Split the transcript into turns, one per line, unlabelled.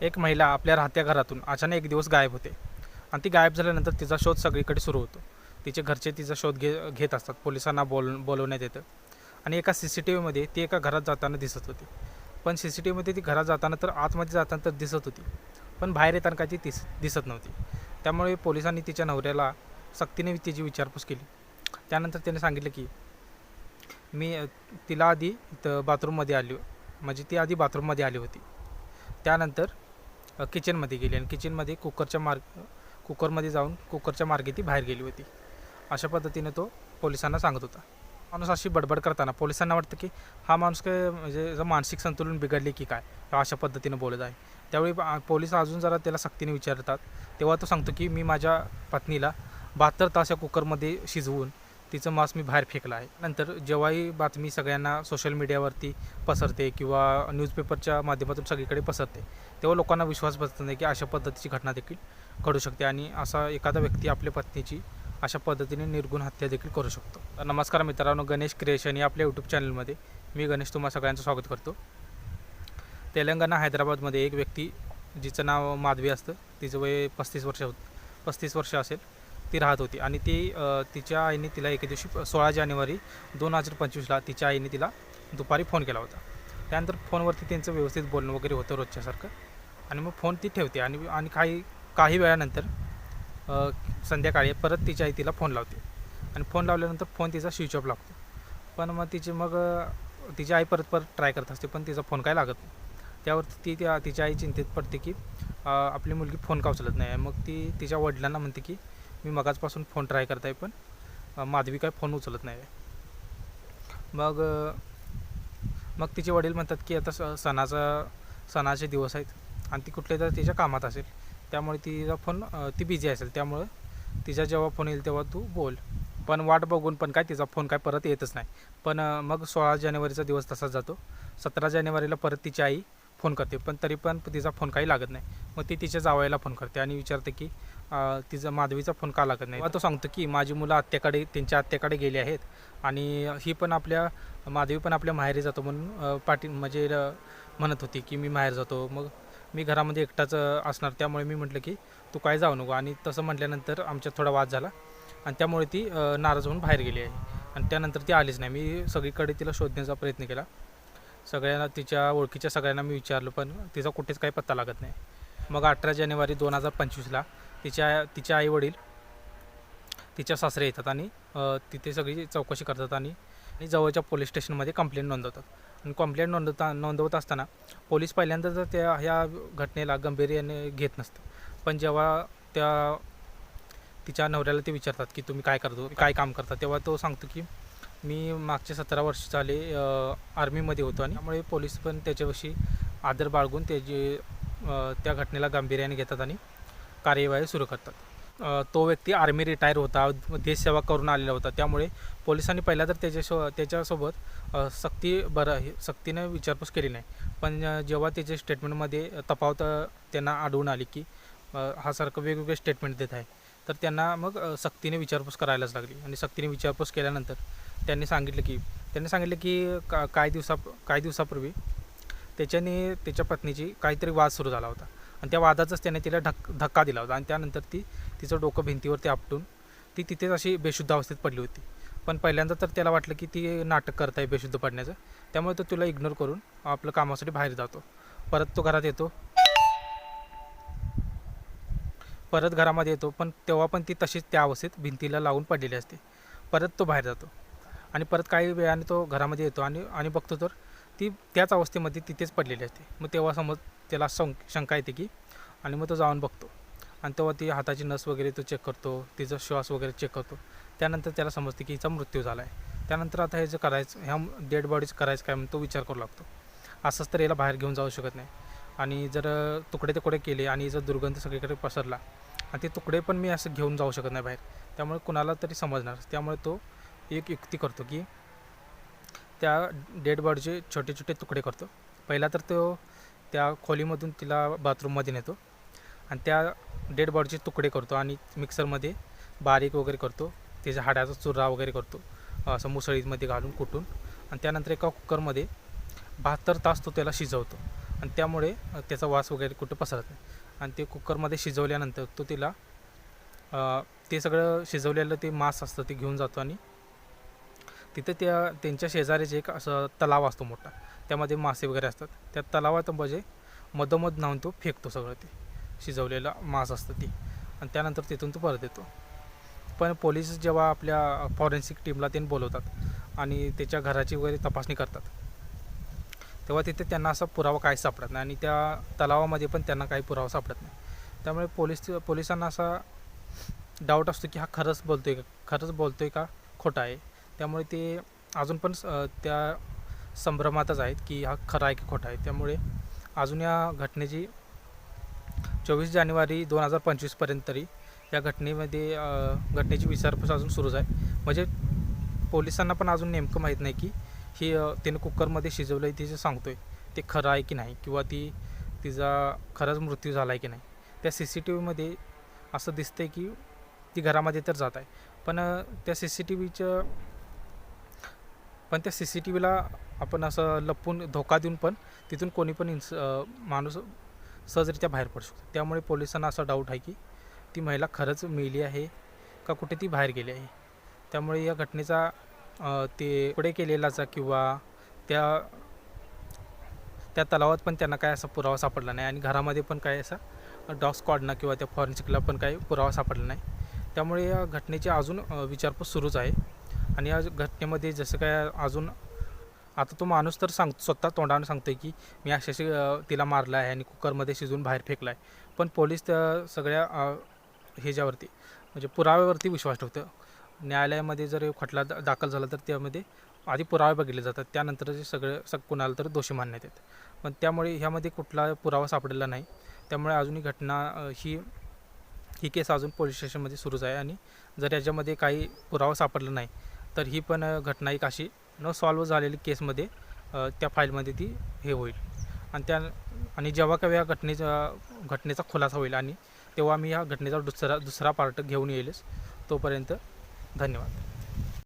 एक महिला आपल्या राहत्या घरातून अचानक एक दिवस गायब होते. आणि ती गायब झाल्यानंतर तिचा शोध सगळीकडे सुरू होतो. तिचे घरचे तिचा शोध घे घेत असतात. पोलिसांना बोल बोलवण्यात येतं. आणि एका सी सी टी व्हीमध्ये ती एका घरात जाताना दिसत होती. पण सी सी टी व्हीमध्ये ती घरात जाताना तर आतमध्ये जाताना तर दिसत होती. पण बाहेर येताना काय ती दिस दिसत नव्हती. त्यामुळे पोलिसांनी तिच्या नवऱ्याला सक्तीने तिची विचारपूस केली. त्यानंतर त्याने सांगितलं की मी तिला आधी इथं बाथरूममध्ये आली म्हणजे ती आधी बाथरूममध्ये आली होती. त्यानंतर किचनमध्ये गेली आणि किचनमध्ये कुकरच्या मार्ग कुकरमध्ये जाऊन कुकरच्या मार्गे ती बाहेर गेली होती. अशा पद्धतीने तो पोलिसांना सांगत होता. माणूस अशी बडबड करताना पोलिसांना वाटतं की हा माणूस काय म्हणजे जर मानसिक संतुलन बिघडले की काय? अशा पद्धतीनं बोलत आहे. त्यावेळी पोलीस अजून जरा त्याला सक्तीने विचारतात. तेव्हा तो सांगतो की मी माझ्या पत्नीला बहात्तर तास या कुकरमध्ये शिजवून तिचं मांस मी बाहेर फेकलं आहे. नंतर जेव्हाही बातमी सगळ्यांना सोशल मीडियावरती पसरते किंवा न्यूजपेपरच्या माध्यमातून सगळीकडे पसरते तेव्हा लोकांना विश्वास बसत नाही की अशा पद्धतीची घटना देखील घडू शकते आणि असा एखादा व्यक्ती आपल्या पत्नीची अशा पद्धतीने निर्गुण हत्या देखील करू शकतो. तर नमस्कार मित्रांनो गणेश क्रिएशन या आपल्या यूट्यूब चॅनलमध्ये मी गणेश तुम्हा सगळ्यांचं स्वागत करतो. तेलंगणा हैदराबादमध्ये एक व्यक्ती जिचं नाव माधवी असतं तिचं वय पस्तीस वर्ष होत पस्तीस वर्ष असेल. ती राहत होती. आणि ती तिच्या आईने तिला एके दिवशी सोळा जानेवारी दोन हजार पंचवीसला तिच्या आईने तिला दुपारी फोन केला होता. त्यानंतर फोनवरती त्यांचं व्यवस्थित बोलणं वगैरे होतं रोजच्यासारखं. आणि मग फोन ती ठेवते आणि आणि काही काही वेळानंतर संध्याकाळी परत तिच्या आई तिला फोन लावते. आणि फोन लावल्यानंतर फोन तिचा स्विच ऑफ लागतो. पण मग तिची मग तिची आई परत परत ट्राय करत असते पण तिचा फोन काय लागत नाही. त्यावरती ती त्या तिची आई चिंतित पडते की आपली मुलगी फोन का उचलत नाही? मग ती तिच्या वडिलांना म्हणते की मी मगाचपासून फोन ट्राय करत आहे पण माधवी काय फोन उचलत नाही मग मग तिचे वडील म्हणतात की आता स सणाचा सणाचे दिवस आहेत आणि ती कुठल्या तर तिच्या कामात असेल. त्यामुळे तिचा फोन ती बिझी असेल. त्यामुळे तिचा जेव्हा फोन येईल तेव्हा तू बोल. पण वाट बघून पण काय तिचा फोन काय परत येतच नाही. पण मग सोळा जानेवारीचा दिवस तसाच जातो. सतरा जानेवारीला परत तिची आई फोन करते. पण तरी पण तिचा फोन काही लागत नाही. मग ती तिच्या जावयाला फोन करते आणि विचारते की तिचा माधवीचा फोन का लागत नाही. मग तो सांगतो की माझी मुलं आत्याकडे त्यांच्या आत्याकडे गेली आहेत आणि ही पण आपल्या माधवी पण आपल्या माहेरी जातो म्हणून पाठी म्हणजे म्हणत होती की मी माहेर जातो. मग मी घरामध्ये एकटाच असणार. त्यामुळे मी म्हटलं की तू काय जाऊ नको. आणि तसं म्हटल्यानंतर आमच्यात थोडा वाद झाला. आणि त्यामुळे ती नाराज होऊन बाहेर गेली आहे. आणि त्यानंतर ती आलीच नाही. मी सगळीकडे तिला शोधण्याचा प्रयत्न केला. सगळ्यांना तिच्या ओळखीच्या सगळ्यांना मी विचारलं पण तिचा कुठेच काही पत्ता लागत नाही. मग अठरा जानेवारी दोन हजार पंचवीसला तिच्या तिच्या आईवडील तिच्या सासरे येतात आणि तिथे सगळी चौकशी करतात आणि जवळच्या पोलीस स्टेशनमध्ये कंप्लेंट नोंदवतात. आणि कंप्लेंट नोंदवता नोंदवत असताना पोलीस पहिल्यांदा तर त्या ह्या घटनेला गंभीर्याने घेत नसतं पण जेव्हा त्या तिच्या नवऱ्याला ते विचारतात की तुम्ही काय करतो काय काम करता तेव्हा तो सांगतो की मी मागचे सतरा वर्ष झाले आर्मीमध्ये होतो आणि त्यामुळे पोलीस पण त्याच्याविषयी आदर बाळगून त्याची त्या घटनेला गांभीर्याने घेतात आणि कार्यवाही सुरू करतात. तो व्यक्ती आर्मी रिटायर होता देशसेवा करून आलेला होता. त्यामुळे पोलिसांनी पहिला तर त्याच्यासो त्याच्यासोबत सक्ती बरं हे विचारपूस केली नाही. पण जेव्हा त्याच्या स्टेटमेंटमध्ये तपावत त्यांना आढळून आली की हा सारखं वेगवेगळे स्टेटमेंट देत आहे तर त्यांना मग सक्तीने विचारपूस करायलाच लागली. आणि सक्तीने विचारपूस केल्यानंतर त्यांनी सांगितलं की त्यांनी सांगितलं की का काही दिवसा काही दिवसापूर्वी त्याच्याने त्याच्या पत्नीची काहीतरी वाद सुरू झाला होता. आणि त्या वादाचाच त्याने तिला धक धक्का दिला होता. आणि त्यानंतर ती तिचं डोकं भिंतीवरती आपटून ती तिथेच अशी बेशुद्ध अवस्थेत पडली होती. पण पहिल्यांदा तर त्याला वाटलं की ती नाटक करत आहे बेशुद्ध पडण्याचं. त्यामुळे तो तुला इग्नोर करून आपलं कामासाठी बाहेर जातो. परत तो घरात येतो. परत घरामध्ये येतो. पण तेव्हा पण ती तशीच त्या अवस्थेत भिंतीला लावून पडलेली असते. परत तो बाहेर जातो. आणि परत काही वेळाने तो घरामध्ये येतो. आणि आणि बघतो तर ती त्याच अवस्थेमध्ये तिथेच पडलेली असते. मग तेव्हा समज त्याला शं शंका येते की आणि मग तो जाऊन बघतो. आणि तेव्हा ती हाताची नस वगैरे तो चेक करतो तिचा श्वास वगैरे चेक करतो. त्यानंतर त्याला समजते की हिचा मृत्यू झाला आहे त्यानंतर आता हे जे करायचं ह्या डेड बॉडीज करायचं काय म्हणून तो विचार करू लागतो. असंच तर याला बाहेर घेऊन जाऊ शकत नाही. आणि जर तुकडे तुकडे केले आणि जर दुर्गंध सगळीकडे पसरला आणि ते तुकडे पण मी असं घेऊन जाऊ शकत नाही बाहेर. त्यामुळे कुणाला तरी समजणार. त्यामुळे तो एक युक्ती करतो की त्या डेड बॉडीचे छोटे छोटे तुकडे करतो. पहिला तर तो त्या खोलीमधून तिला बाथरूममध्ये नेतो आणि त्या डेड बॉडीचे तुकडे करतो आणि मिक्सरमध्ये बारीक वगैरे करतो. त्याच्या हाड्याचा चुरा वगैरे करतो. असं मुसळीमध्ये घालून कुटून आणि त्यानंतर एका कुकरमध्ये बहात्तर तास तो त्याला शिजवतो. आणि त्यामुळे त्याचा वास वगैरे कुठं पसरत नाही. आणि ते कुकरमध्ये शिजवल्यानंतर तो तिला ते सगळं शिजवलेलं ते मांस असतं ते घेऊन जातो आणि तिथं त्या त्यांच्या शेजारीच एक असं तलाव असतो मोठा. त्यामध्ये मासे वगैरे असतात. त्या तलावात म्हणजे मधोमध न्हावून तो फेकतो सगळं ते. शिजवलेला मांस असतं ते. आणि त्यानंतर तिथून तो परत येतो. पण पोलीस जेव्हा आपल्या फॉरेन्सिक टीमला त्यांनी बोलवतात आणि त्याच्या घराची वगैरे तपासणी करतात तेव्हा तिथे त्यांना असा पुरावा काही सापडत नाही आणि त्या तलावामध्ये पण त्यांना काही पुरावा सापडत नाही. त्यामुळे पोलीस पोलिसांना असा डाऊट असतो की हा खरंच बोलतो आहे का? खरंच बोलतो आहे का खोटा आहे? त्यामुळे ते अजून पण त्या संभ्रमातच आहेत की हा खरा आहे की खोटा आहे. त्यामुळे अजून या घटनेची चोवीस जानेवारी दोन हजार पंचवीसपर्यंत तरी या घटनेमध्ये घटनेची विचारपूस अजून सुरूच आहे. म्हणजे पोलिसांना पण अजून नेमकं माहीत नाही की ही तिने कुकरमध्ये शिजवलं आहे तिचं सांगतोय ते खरं आहे की नाही किंवा ती तिचा खरंच मृत्यू झाला आहे की नाही. त्या सी सी टी व्हीमध्ये असं दिसतंय की ती घरामध्ये तर जात आहे. पण त्या सी सी टी व्हीचं पण त्या सी सी टी व्हीला आपण असं लपून धोका देऊन पण तिथून कोणी पण इन्स माणूस सहजरित्या बाहेर पडू शकतो. त्यामुळे पोलिसांना असा डाऊट आहे की ती महिला खरंच मेली आहे का कुठे ती बाहेर गेली आहे? त्यामुळे या घटनेचा ते पुढे केलेलाचा किंवा त्या त्या तलावात पण त्यांना काय असा पुरावा सापडला नाही आणि घरामध्ये पण काय असा डॉग स्क्वॉडना किंवा त्या फॉरेन्सिकला पण काही पुरावा सापडला नाही. त्यामुळे या घटनेची अजून विचारपूस सुरूच आहे. आणि या घटनेमध्ये जसं काय अजून आता तो माणूस तर सांग स्वतः तोंडाने सांगतोय की मी अशाशी तिला मारला आहे आणि कुकरमध्ये शिजवून बाहेर फेकला आहे. पण पोलीस त्या सगळ्या ह्याच्यावरती म्हणजे पुराव्यावरती विश्वास ठेवतं. न्यायालयामध्ये जर खटला दाखल झाला तर त्यामध्ये आधी पुरावे बघितले जातात. त्यानंतर जे सगळे सग कुणाला तर दोषी मानण्यात येत पण त्यामुळे ह्यामध्ये कुठला पुरावा सापडलेला नाही. त्यामुळे अजूनही घटना ही ही केस अजून पोलीस स्टेशनमध्ये सुरूच आहे. आणि जर याच्यामध्ये काही पुरावा सापडला नाही तर ही पण घटना एक अशी न सॉल्व झालेली केसमध्ये त्या फाईलमध्ये ती हे होईल. आणि त्या आणि जेव्हा केव्हा या घटनेचा घटनेचा खुलासा होईल आणि तेव्हा मी या घटनेचा दुसरा दुसरा पार्ट घेऊन येईलच. तोपर्यंत धन्यवाद.